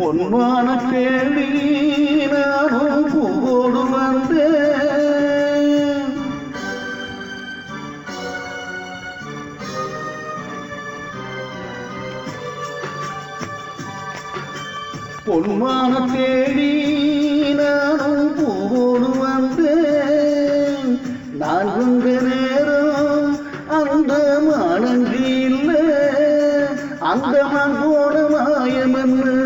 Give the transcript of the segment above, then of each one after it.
பொன்மான தேடி நானும் பூவோடு வந்தேன் பொன்மான தேடி நானும் பூவோடு வந்தேன் நான் வந்த நேரம் அந்த மானங்கு இல்லை. அந்த மண் போன மாயமென்னு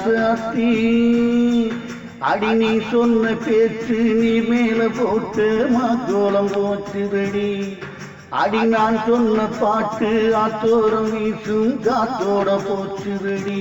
ஏராசாத்தி அடி நீ சொன்ன பேச்சு நீ மேல போட்டு மாக்கோலம் போச்சுதடி. அடி நான் சொன்ன பாட்டு ஆத்தோரம் வீசும் காத்தோட போச்சுதடி.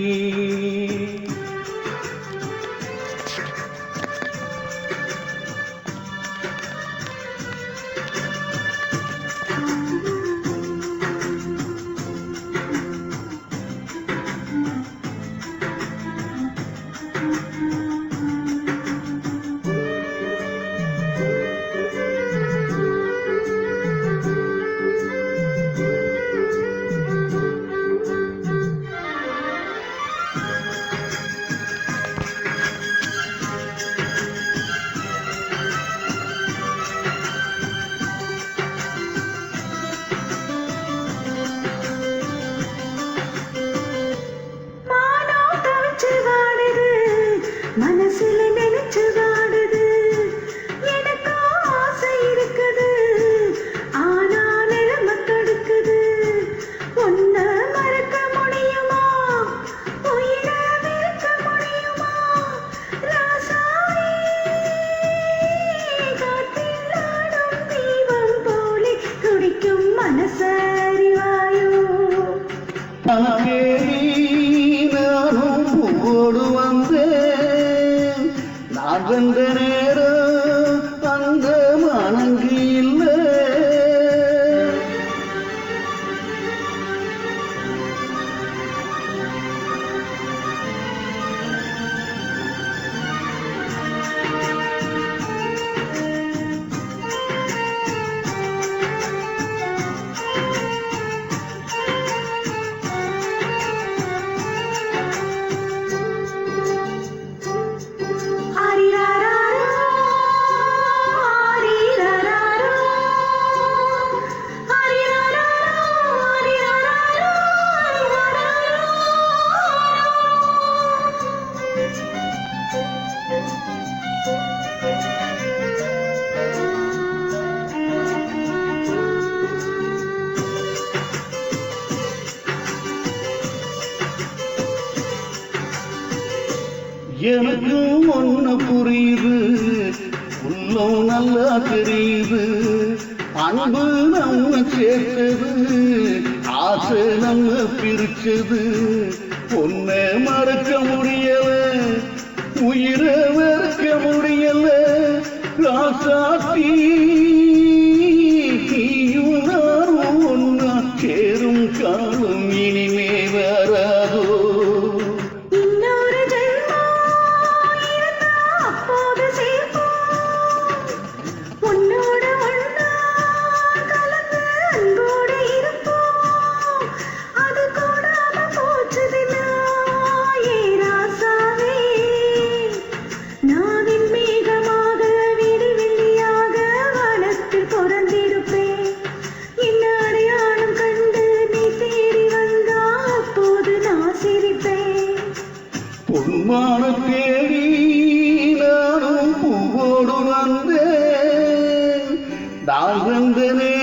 பூவோடு வந்தேன் நான் எனக்கு ஒண்ணு புரியுது. உள்ளம் நல்லா தெரியுது. அன்பு நம்ம சேர்த்தது. ஆசை நம்ம பிரிச்சது. பொண்ணை மறக்க முடியல. உயிரை மறக்க முடியல. ராசாத்தி I'm Ağrım beni